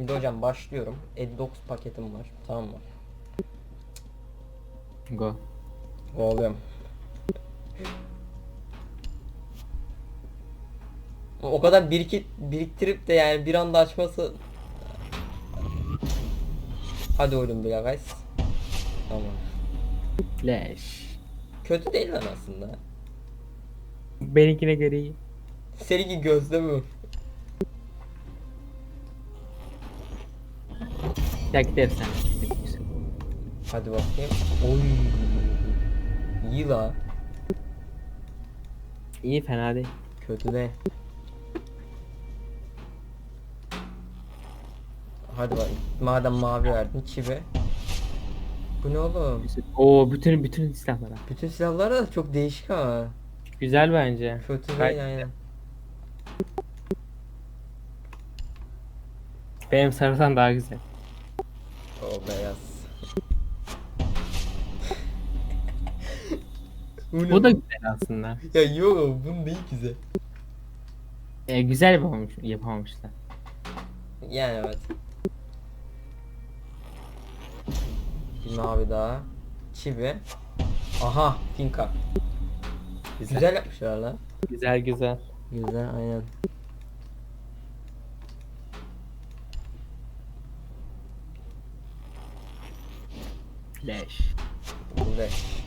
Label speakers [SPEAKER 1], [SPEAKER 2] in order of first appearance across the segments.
[SPEAKER 1] Şimdi hocam başlıyorum. 59 paketim var. Tamam mı?
[SPEAKER 2] Go.
[SPEAKER 1] Oğlum. O kadar birikip biriktirip de yani bir anda açması Hadi oğlum bir guys. Tamam.
[SPEAKER 2] Leş.
[SPEAKER 1] Kötü değil lan aslında.
[SPEAKER 2] Benimkine göre iyi.
[SPEAKER 1] Seninki gözde mi?
[SPEAKER 2] Ya gidelim sen.
[SPEAKER 1] Hadi bakayım. Oy. İyi la.
[SPEAKER 2] İyi fena değil.
[SPEAKER 1] Kötü de. Hadi bak. Madem mavi verdin çivi. Bu ne oğlum?
[SPEAKER 2] Oo bütün bütün silahlara.
[SPEAKER 1] Bütün silahlar da çok değişik ha.
[SPEAKER 2] Güzel bence.
[SPEAKER 1] Kötü
[SPEAKER 2] Gayet
[SPEAKER 1] değil aynen.
[SPEAKER 2] Benim sarıdan daha güzel.
[SPEAKER 1] O beyaz. bu,
[SPEAKER 2] Bu da güzel aslında.
[SPEAKER 1] Ya yok bu değil güzel.
[SPEAKER 2] E, güzel yapamamış, yapamamışlar.
[SPEAKER 1] Yani evet. Mavi daha. Çivi. Aha finka.
[SPEAKER 2] Güzel.
[SPEAKER 1] Güzel yapmışlar lan.
[SPEAKER 2] Güzel güzel.
[SPEAKER 1] Güzel aynen. Bu beş.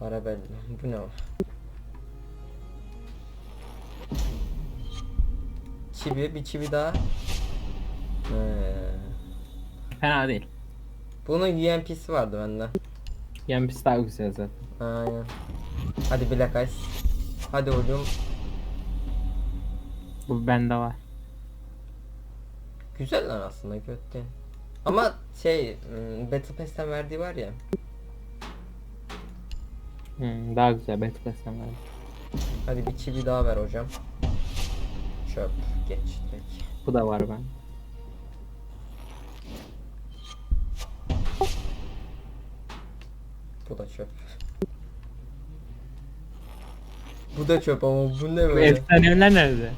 [SPEAKER 1] Para belli. Bu ne o? Çivi bir çivi daha. He.
[SPEAKER 2] Fena değil.
[SPEAKER 1] Bunun UMP'si vardı bende.
[SPEAKER 2] Yampis daha güzel zaten.
[SPEAKER 1] Aynen. Hadi Black Ice. Hadi oğlum.
[SPEAKER 2] Bu bende var.
[SPEAKER 1] Güzel lan aslında değil. Ama şey ım, Battle Pass'ten verdiği var ya.
[SPEAKER 2] Hmm, daha güzel. Battle Pass'ten.
[SPEAKER 1] Hadi bir çivi daha ver hocam. Çöp. Geçtik.
[SPEAKER 2] Bu da var ben.
[SPEAKER 1] Bu da çöp. Bu da çöp ama bu ne böyle?
[SPEAKER 2] efsaneler nerede?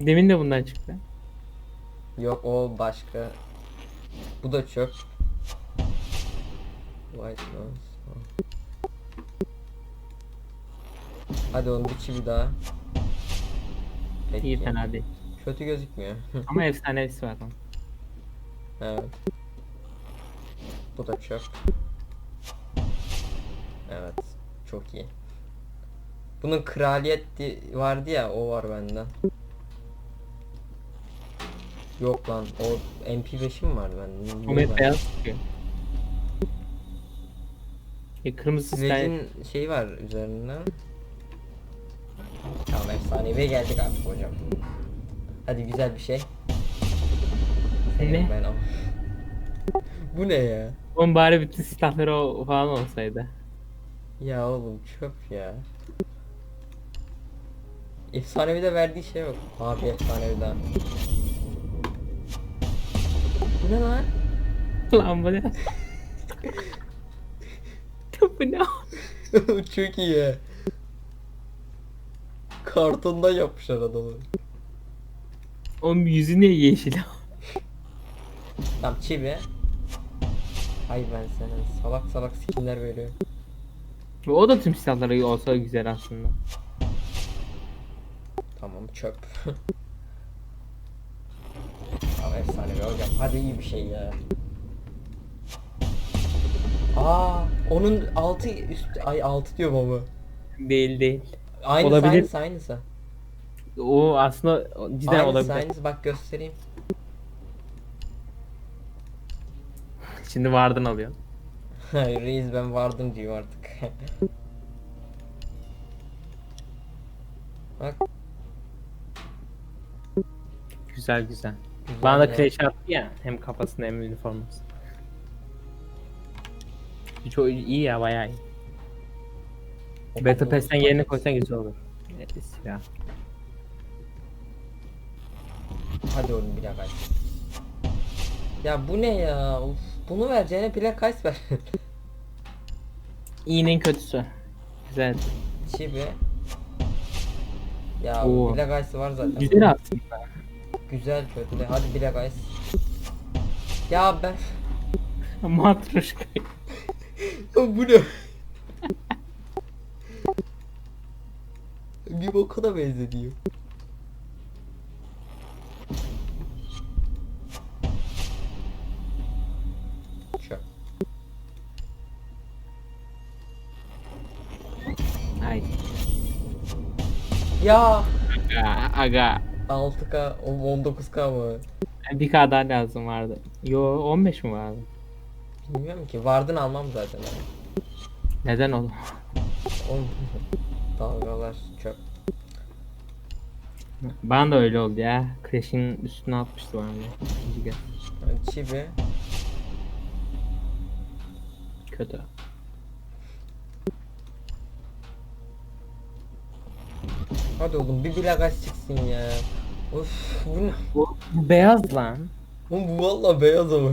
[SPEAKER 2] Demin de bundan çıktı.
[SPEAKER 1] Yok o başka. Bu da çöp. White nose. Hadi onu bir çivi daha. Peki.
[SPEAKER 2] İyi fena değil.
[SPEAKER 1] Kötü gözükmüyor.
[SPEAKER 2] Ama efsanesi var onun.
[SPEAKER 1] evet. Bu da çöp. Evet. Çok iyi. Bunun kraliyet vardı ya o var bende. Yok lan o MP5'im var bende.
[SPEAKER 2] O hep beyaz çıkıyor. E, kırmızı style.
[SPEAKER 1] Sledge'in şeyi var üzerinde. Tamam efsaneviye geldik artık hocam. Hadi güzel bir şey.
[SPEAKER 2] Ne?
[SPEAKER 1] Ben al. Bu ne ya?
[SPEAKER 2] Onun bari bütün silahları o falan olsaydı.
[SPEAKER 1] Ya oğlum çöp ya. Efsanevi de verdiği şey yok. Abi efsanevi daha. Bu ne lan?
[SPEAKER 2] Lan bu ne? bu ne?
[SPEAKER 1] Çok iyi ya. Kartondan yapmışlar adamı.
[SPEAKER 2] Onun yüzü ne yeşil?
[SPEAKER 1] Tamam çivi. Hay ben sana salak salak skinler veriyor.
[SPEAKER 2] o da tüm silahları olsa güzel aslında.
[SPEAKER 1] Tamam çöp. Efsane bir hocam. Hadi iyi bir şey ya. Aa, onun altı üst ay altı diyorum ama.
[SPEAKER 2] Değil değil.
[SPEAKER 1] Aynısı
[SPEAKER 2] Olabilir.
[SPEAKER 1] aynısı aynısı.
[SPEAKER 2] O aslında cidden
[SPEAKER 1] aynısı
[SPEAKER 2] olabilir.
[SPEAKER 1] aynısı bak göstereyim.
[SPEAKER 2] Şimdi vardın alıyor.
[SPEAKER 1] Hayır reis ben vardım diyor artık. bak.
[SPEAKER 2] Güzel güzel. Bana da
[SPEAKER 1] ya.
[SPEAKER 2] crash attı ya. Hem kafasında hem üniforması. Çok iyi ya bayağı iyi. Battle Pass'ten yerine koysan güzel olur. Evet, silah.
[SPEAKER 1] Hadi oğlum bir dakika. Ya bu ne ya? Of, bunu vereceğine Black Ice ver.
[SPEAKER 2] İyinin kötüsü. Güzel.
[SPEAKER 1] Çivi. Ya
[SPEAKER 2] Oo.
[SPEAKER 1] Black Ice var zaten.
[SPEAKER 2] Güzel aslında.
[SPEAKER 1] Güzel kötü. Hadi bile guys. Ya ben...
[SPEAKER 2] Matruşka.
[SPEAKER 1] Ya bu ne? bir boka da benzediyor. Çöp.
[SPEAKER 2] Ay.
[SPEAKER 1] Ya
[SPEAKER 2] Aga. Aga.
[SPEAKER 1] 6K o 19K mı?
[SPEAKER 2] Bir K daha lazım vardı. Yo 15 mi vardı?
[SPEAKER 1] Bilmiyorum ki. Vardın almam zaten.
[SPEAKER 2] Neden oğlum?
[SPEAKER 1] Oğlum, Dalgalar çöp.
[SPEAKER 2] Bana da öyle oldu ya. Crash'in üstüne atmıştı bana. İkinci kez.
[SPEAKER 1] Çivi.
[SPEAKER 2] Kötü.
[SPEAKER 1] Hadi oğlum bir bilagaz çıksın ya. Of bu ne?
[SPEAKER 2] Bu, bu beyaz lan.
[SPEAKER 1] Oğlum bu valla beyaz ama.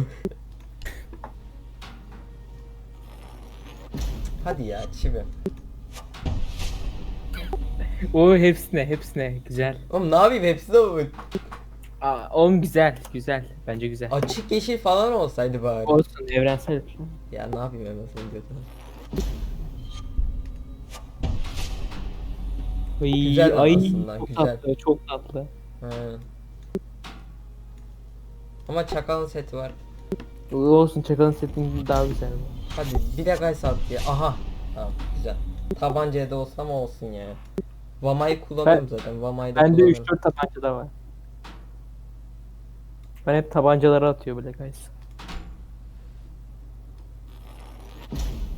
[SPEAKER 1] Hadi ya çivi.
[SPEAKER 2] O hepsine hepsine güzel.
[SPEAKER 1] Oğlum ne yapayım hepsi de bu.
[SPEAKER 2] Aa, oğlum güzel güzel. Bence güzel.
[SPEAKER 1] Açık yeşil falan olsaydı bari.
[SPEAKER 2] Olsun evrensel.
[SPEAKER 1] Ya ne yapayım senin götüne.
[SPEAKER 2] Ay,
[SPEAKER 1] Güzel
[SPEAKER 2] ay,
[SPEAKER 1] aslında,
[SPEAKER 2] çok
[SPEAKER 1] güzel.
[SPEAKER 2] tatlı çok tatlı.
[SPEAKER 1] Ama çakalın seti var.
[SPEAKER 2] Olsun çakalın setinin daha güzel.
[SPEAKER 1] Hadi bilagaz sat ya. Aha. Tamam güzel. Tabancaya da olsa ama olsun ya. Vama'yı kullanıyorum zaten. Vama'yı da
[SPEAKER 2] Bende
[SPEAKER 1] kullanıyorum.
[SPEAKER 2] 3-4 tabanca da var. Ben hep tabancalara atıyor Black Eyes.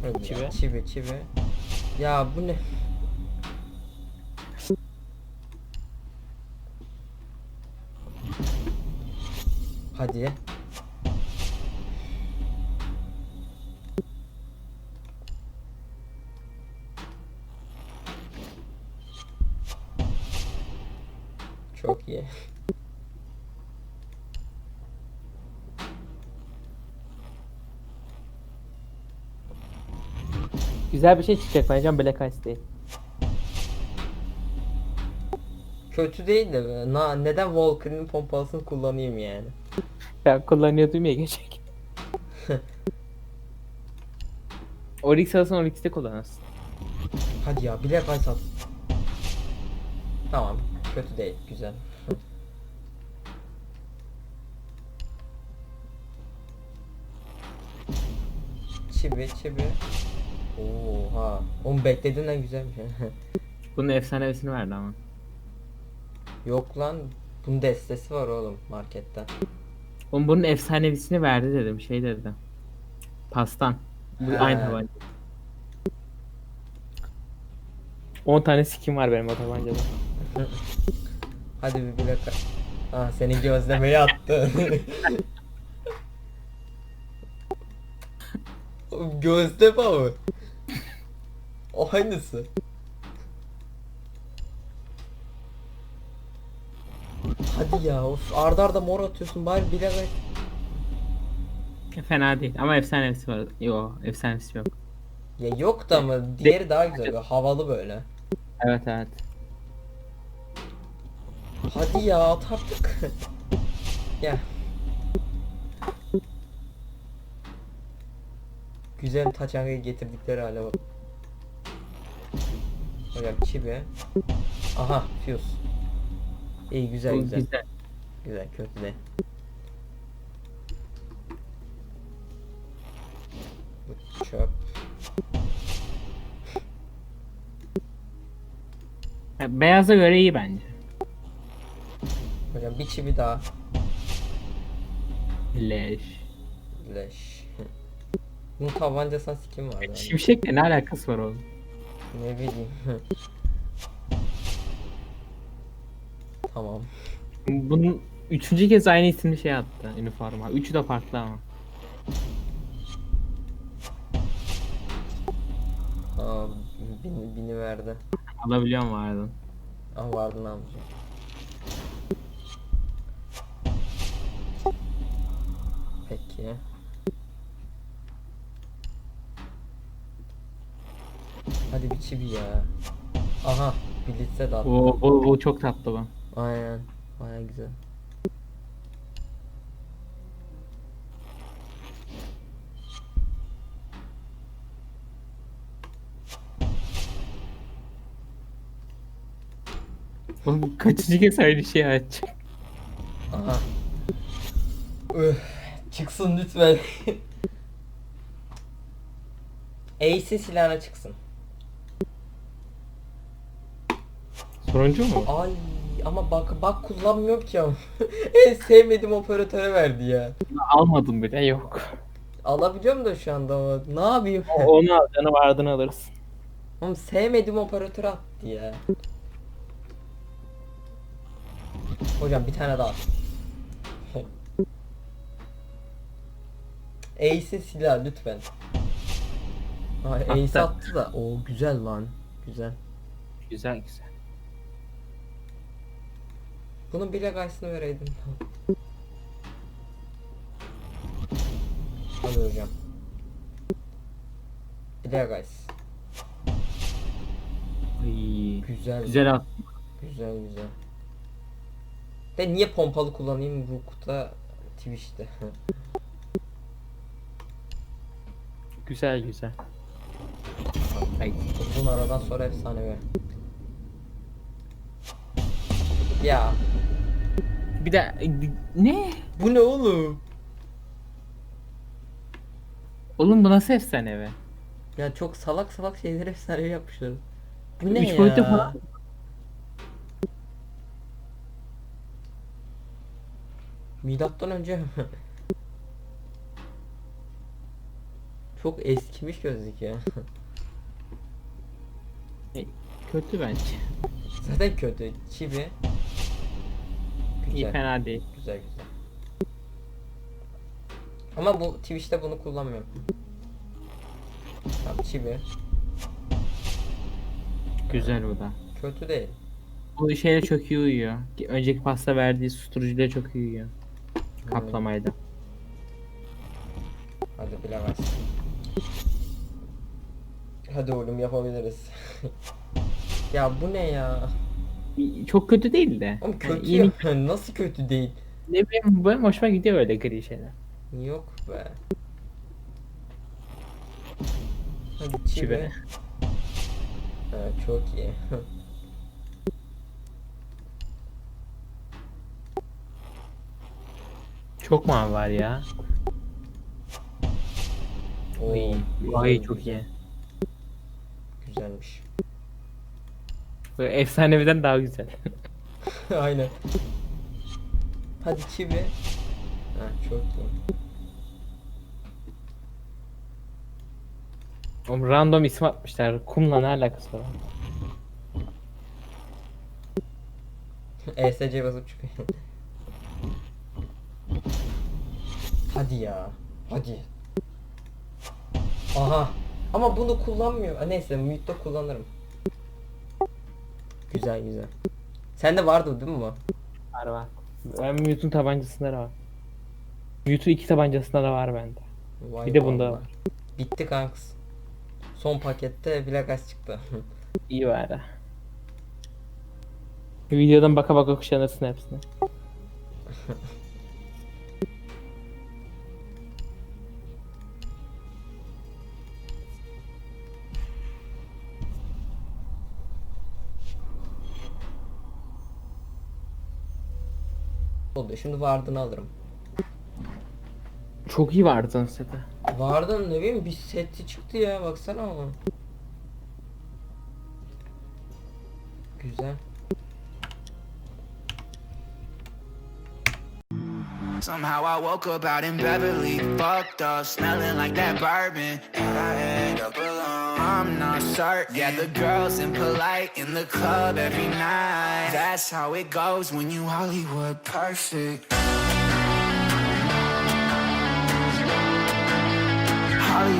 [SPEAKER 1] Hadi ya,
[SPEAKER 2] Çivi.
[SPEAKER 1] Çivi çivi. Ya bu ne? Hadi. Çok iyi.
[SPEAKER 2] Güzel bir şey çıkacak bence Black Eyes değil.
[SPEAKER 1] Kötü değil de na, neden Walker'ın pompalısını kullanayım yani?
[SPEAKER 2] Ben kullanıyordum ya geçecek. Oryx alırsan Oryx'te kullanırsın.
[SPEAKER 1] Hadi ya bilek ay sat. Tamam. Kötü değil. Güzel. çibi çibi. Oha. Onu beklediğinden güzelmiş.
[SPEAKER 2] Bunun efsanevesini verdi ama.
[SPEAKER 1] Yok lan. Bunun destesi var oğlum marketten.
[SPEAKER 2] Oğlum bunun efsanevesini verdi dedim şey dedim. Pastan. Bu
[SPEAKER 1] He.
[SPEAKER 2] aynı tabanca. 10 tane skin var benim o tabancada.
[SPEAKER 1] Hadi bir bilek ay. Ah seni gözlemeye attı. Gözleme ama. O aynısı. Hadi ya of arda arda mor atıyorsun bari bilek ay.
[SPEAKER 2] Fena değil ama efsanevesi var. Yo efsanevesi yok.
[SPEAKER 1] Ya yok da ama diğeri daha güzel böyle havalı böyle.
[SPEAKER 2] Evet evet.
[SPEAKER 1] Hadi ya at artık. Gel. Güzel taçangayı getirdikleri hale bak. Hocam çibi. Aha fuse. İyi güzel
[SPEAKER 2] Bu
[SPEAKER 1] güzel.
[SPEAKER 2] güzel.
[SPEAKER 1] Güzel kötü de. Bu çöp.
[SPEAKER 2] Ya, Beyaza göre iyi bence.
[SPEAKER 1] Hocam bir çibi daha.
[SPEAKER 2] Leş.
[SPEAKER 1] Leş. Bunun tabancasına sikim var yani.
[SPEAKER 2] Şimşekle ne alakası var oğlum?
[SPEAKER 1] Ne bileyim. tamam.
[SPEAKER 2] Bunun üçüncü kez aynı isimli şey attı üniforma. Üçü de farklı ama.
[SPEAKER 1] Aa, bini, bini verdi.
[SPEAKER 2] Alabiliyor mu vardı?
[SPEAKER 1] Ah vardı ne yapacağım. Peki. Hadi bir çivi ya. Aha, Blitz'e de attı.
[SPEAKER 2] Bu, bu, bu çok tatlı bu.
[SPEAKER 1] Aynen. Baya güzel.
[SPEAKER 2] Oğlum kaçıncı kez aynı şeyi açacak?
[SPEAKER 1] Aha. Öf, çıksın lütfen. Ace'i silahına çıksın.
[SPEAKER 2] Sonuncu mu?
[SPEAKER 1] Ay ama bak bak kullanmıyorum ki ama. en sevmediğim operatöre verdi ya.
[SPEAKER 2] Almadım bile yok.
[SPEAKER 1] Alabiliyorum da şu anda ama ne yapayım?
[SPEAKER 2] O- Onu al canım ardını alırsın.
[SPEAKER 1] Oğlum sevmediğim operatörü attı ya. Hocam bir tane daha. Ace'e silah lütfen. Ay Ace
[SPEAKER 2] Attı.
[SPEAKER 1] attı da. O güzel lan. Güzel.
[SPEAKER 2] Güzel güzel.
[SPEAKER 1] Bunun bile gaysını vereydim. Hadi hocam. Bile gays.
[SPEAKER 2] Ay,
[SPEAKER 1] Güzel.
[SPEAKER 2] güzel at.
[SPEAKER 1] Güzel güzel. De niye pompalı kullanayım Rook'ta Twitch'te?
[SPEAKER 2] Güzel güzel. Ay,
[SPEAKER 1] Uzun aradan sonra efsanevi. Ya
[SPEAKER 2] bir de ne?
[SPEAKER 1] bu ne oğlum?
[SPEAKER 2] Oğlum bu nasıl efsane be?
[SPEAKER 1] Ya çok salak salak şeyler efsanevi yapmışlar. Bu ne
[SPEAKER 2] Üç
[SPEAKER 1] ya?
[SPEAKER 2] boyutlu falan.
[SPEAKER 1] Milattan önce? Çok eskimiş gözlük ya.
[SPEAKER 2] Kötü bence.
[SPEAKER 1] Zaten kötü. Çivi.
[SPEAKER 2] İyi
[SPEAKER 1] Güzel.
[SPEAKER 2] fena değil.
[SPEAKER 1] Güzel güzel. Ama bu Twitch'te bunu kullanmıyorum. Tamam çivi.
[SPEAKER 2] Güzel bu da.
[SPEAKER 1] Kötü değil.
[SPEAKER 2] Bu şeyle çok iyi uyuyor. Önceki pasta verdiği susturucuyla çok iyi uyuyor. Kaplamayla.
[SPEAKER 1] Hadi bilemez. Hadi oğlum yapabiliriz. ya bu ne ya?
[SPEAKER 2] Çok kötü değil de.
[SPEAKER 1] Oğlum
[SPEAKER 2] Yani
[SPEAKER 1] kötü
[SPEAKER 2] yeni-
[SPEAKER 1] ya. Nasıl kötü değil?
[SPEAKER 2] Ne bileyim benim hoşuma gidiyor öyle gri şeyler.
[SPEAKER 1] Yok be. Hadi çivi. Ha, çok iyi.
[SPEAKER 2] Çok mu var ya?
[SPEAKER 1] Oo,
[SPEAKER 2] Ay,
[SPEAKER 1] güzel,
[SPEAKER 2] ay çok iyi.
[SPEAKER 1] Güzelmiş.
[SPEAKER 2] Böyle efsaneviden daha güzel.
[SPEAKER 1] Aynen. Hadi çivi. Ha, çok iyi.
[SPEAKER 2] Oğlum random isim atmışlar. Kumla ne alakası var?
[SPEAKER 1] ESC basıp çıkıyor. Hadi ya. Hadi. Aha. Ama bunu kullanmıyor. Neyse Mute'da kullanırım. Güzel güzel. Sende vardı değil mi bu?
[SPEAKER 2] Var var. Ben Mewtwo'nun tabancasında da var. Mewtwo iki tabancasında da var bende.
[SPEAKER 1] Vay
[SPEAKER 2] Bir de bunda var.
[SPEAKER 1] Bitti kanks. Son pakette Black çıktı.
[SPEAKER 2] İyi var ha. Videodan baka baka kuşanırsın hepsini.
[SPEAKER 1] Oldu. Şimdi vardığını alırım.
[SPEAKER 2] Çok iyi vardı son sete.
[SPEAKER 1] Vardın ne bileyim bir seti çıktı ya baksana ama. Güzel.
[SPEAKER 3] Somehow I woke up out in Beverly, fucked up, smelling like that bourbon. And I end up alone. I'm not certain. Yeah, the girls impolite in the club every night. That's how it goes when you Hollywood perfect.